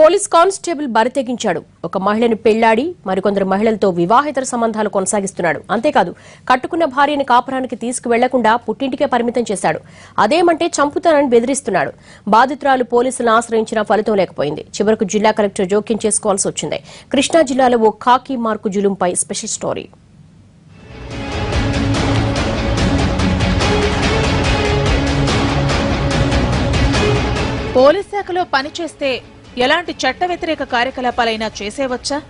Police constable బరితెగించాడు ఒక మహిళను పెళ్ళాడి మరికొందరు మహిళలతో వివాహేతర సంబంధాలు కొనసాగిస్తున్నాడు. అంతేకాదు కట్టుకున్న భార్యని కాపురానికి తీసుకువెళ్ళకుండా పుట్టింటికే పరిమితం చేశాడు. అదేమంటే చంపుతానని బెదిరిస్తున్నాడు. బాధితురాలు పోలీసులను ఆశ్రయించినా ఫలితం లేకపోయింది. చివరకు జిల్లా కలెక్టర్ జోక్యం చేసుకోవాల్సి వచ్చింది. కృష్ణా జిల్లాలో ఓ ఖాకీ మార్కు జులుంపై స్పెషల్ స్టోరీ. పోలీస్ శాఖలో పనిచేస్తే ఎలాంటి చట్ట వ్యతిరేక కార్యకలాపాలైనా చేసేవచ్చా?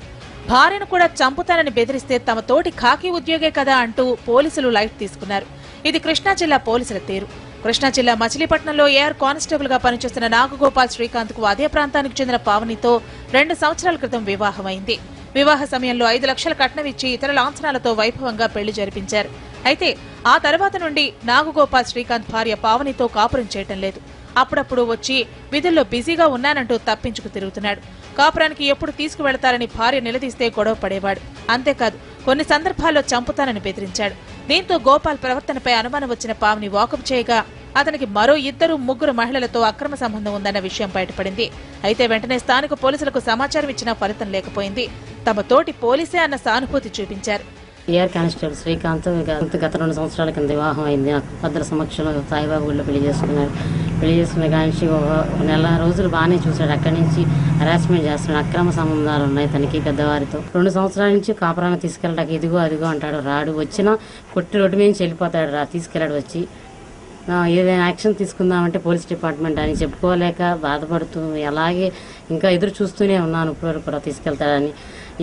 భార్యను కూడా చంపుతానని బెదిరిస్తే తమ తోటి ఖాకీ ఉద్యోగే కదా అంటూ పోలీసులు లైట్ తీసుకున్నారు. ఇది కృష్ణా జిల్లా పోలీసుల తీరు. కృష్ణా జిల్లా మచిలీపట్నంలో ఏఆర్ కానిస్టేబుల్గా పనిచేస్తున్న నాగగోపాల్ శ్రీకాంత్కు అదే ప్రాంతానికి చెందిన పావనితో రెండు సంవత్సరాల క్రితం వివాహమైంది. వివాహ సమయంలో ఐదు లక్షల కట్నం ఇచ్చి ఇతర లాంఛనాలతో వైభవంగా పెళ్ళి జరిపించారు. అయితే ఆ తర్వాత నుండి నాగగోపాల్ శ్రీకాంత్ భార్య పావనితో కాపురం చేయటం లేదు. అప్పుడప్పుడు వచ్చి విధుల్లో బిజీగా ఉన్నానంటూ తప్పించుకు తిరుగుతున్నాడు. కాపురానికి ఎప్పుడు తీసుకువెళతారని భార్య నిలదీస్తే గొడవ పడేవాడు. అంతేకాదు కొన్ని సందర్భాల్లో చంపుతానని బెదిరించాడు. దీంతో గోపాల్ ప్రవర్తనపై అనుమానం వచ్చిన పావని వాకప్ చేయగా అతనికి మరో ఇద్దరు ముగ్గురు మహిళలతో అక్రమ సంబంధం ఉందన్న విషయం బయటపడింది. అయితే వెంటనే స్థానిక పోలీసులకు సమాచారం ఇచ్చినా ఫలితం లేకపోయింది. తమ తోటి పోలీసే అన్న సానుభూతి చూపించారు. ఏఆర్ కానిస్టేబుల్ శ్రీకాంత్ గత రెండు సంవత్సరాల కింద వివాహం అయింది. నాకు సమక్షంలో సాయిబాబు గుడిలో పెళ్ళి చేసుకున్నారు పెళ్ళి చేసుకున్న కానించి ఒక నెల రోజులు బాగానే చూశాడు. అక్కడి నుంచి హరాస్మెంట్ చేస్తున్నాడు. అక్రమ సంబంధాలు ఉన్నాయి తనకి పెద్దవారితో. రెండు సంవత్సరాల నుంచి కాపురాన్ని తీసుకెళ్ళడానికి ఇదిగో అదిగో అంటాడు. రాడు వచ్చినా కొట్టి రోడ్డు మీద వెళ్ళిపోతాడు రా తీసుకెళ్ళాడు వచ్చి. ఏదైనా యాక్షన్ తీసుకుందామంటే పోలీస్ డిపార్ట్మెంట్ అని చెప్పుకోలేక బాధపడుతూ అలాగే ఇంకా ఎదురు చూస్తూనే ఉన్నాను. ఇప్పటివరకు కూడా తీసుకెళ్తాడని.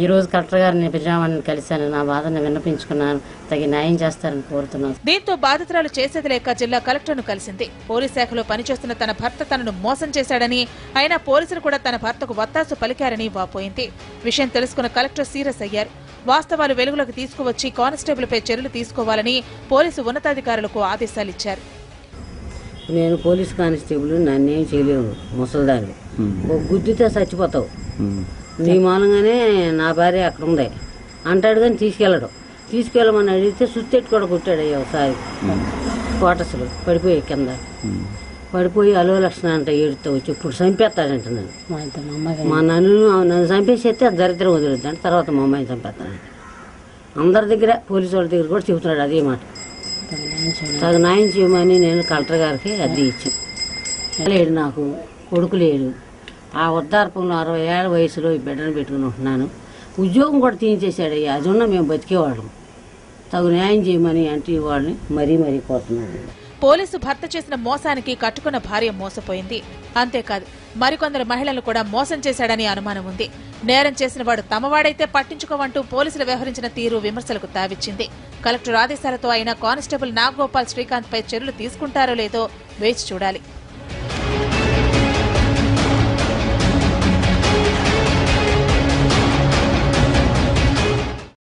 ఈ రోజు కలెక్టర్ గారిని పిజామని కలిశాను. నా బాధను విన్నపించుకున్నాను. తగిన న్యాయం చేస్తారని కోరుతున్నాను. దీంతో బాధితురాలు చేసేది లేక జిల్లా కలెక్టర్ను కలిసింది. పోలీస్ శాఖలో పనిచేస్తున్న తన భర్త తనను మోసం చేశాడని అయినా పోలీసులు కూడా తన భర్తకు వత్తాసు పలికారని వాపోయింది. విషయం తెలుసుకున్న కలెక్టర్ సీరియస్ అయ్యారు. వాస్తవాలు వెలుగులోకి తీసుకువచ్చి కానిస్టేబుల్పై చర్యలు తీసుకోవాలని పోలీసు ఉన్నతాధికారులకు ఆదేశాలిచ్చారు నేను పోలీస్ కానిస్టేబుల్ నన్నేం చేయలేవు ముసలిదాన్ని. ఒక గుద్దితే చచ్చిపోతావు. నీ మూలంగానే నా భార్య అక్కడ ఉంది అంటాడు కానీ తీసుకెళ్ళడు. తీసుకెళ్ళమని అడిగితే సుత్తెట్టు కూడా కొట్టాడు అయ్యా ఒకసారి కోటసులు పడిపోయి కింద. పడిపోయి అలో లక్షణ అంట ఏడుతో వచ్చి ఇప్పుడు చంపేస్తాడంట నన్ను. మా నన్ను నన్ను చంపేసేస్తే అది దరిద్రం వదులుద్దాం తర్వాత మా అమ్మాయిని చంపేస్తాను. అందరి దగ్గర పోలీసు వాళ్ళ దగ్గర కూడా చెబుతున్నాడు అదే మాట. తగు న్యాయం చేయమని. నేను కలెక్టర్ గారికి అద్దె ఇచ్చి లేడు నాకు కొడుకు లేడు. ఆ వృద్ధార్పంలో అరవై ఏళ్ళ వయసులో ఈ బిడ్డను పెట్టుకుని ఉంటున్నాను. ఉద్యోగం కూడా తీయించేశాడు అయ్యా అది ఉన్న మేము బతికేవాళ్ళం. తగు న్యాయం చేయమని అంటే వాళ్ళని మరీ మరీ కోరుతున్నాను. పోలీసు భర్త చేసిన మోసానికి కట్టుకున్న భార్య మోసపోయింది. అంతేకాదు మరికొందరు మహిళలు కూడా మోసం చేశాడని అనుమానం ఉంది. నేరం చేసిన వాడు తమవాడైతే పట్టించుకోవంటూ పోలీసులు వ్యవహరించిన తీరు విమర్శలకు తావిచ్చింది. కలెక్టర్ ఆదేశాలతో అయినా కానిస్టేబుల్ నాగోపాల్ శ్రీకాంత్ పై చర్యలు తీసుకుంటారో లేదో వేచి చూడాలి.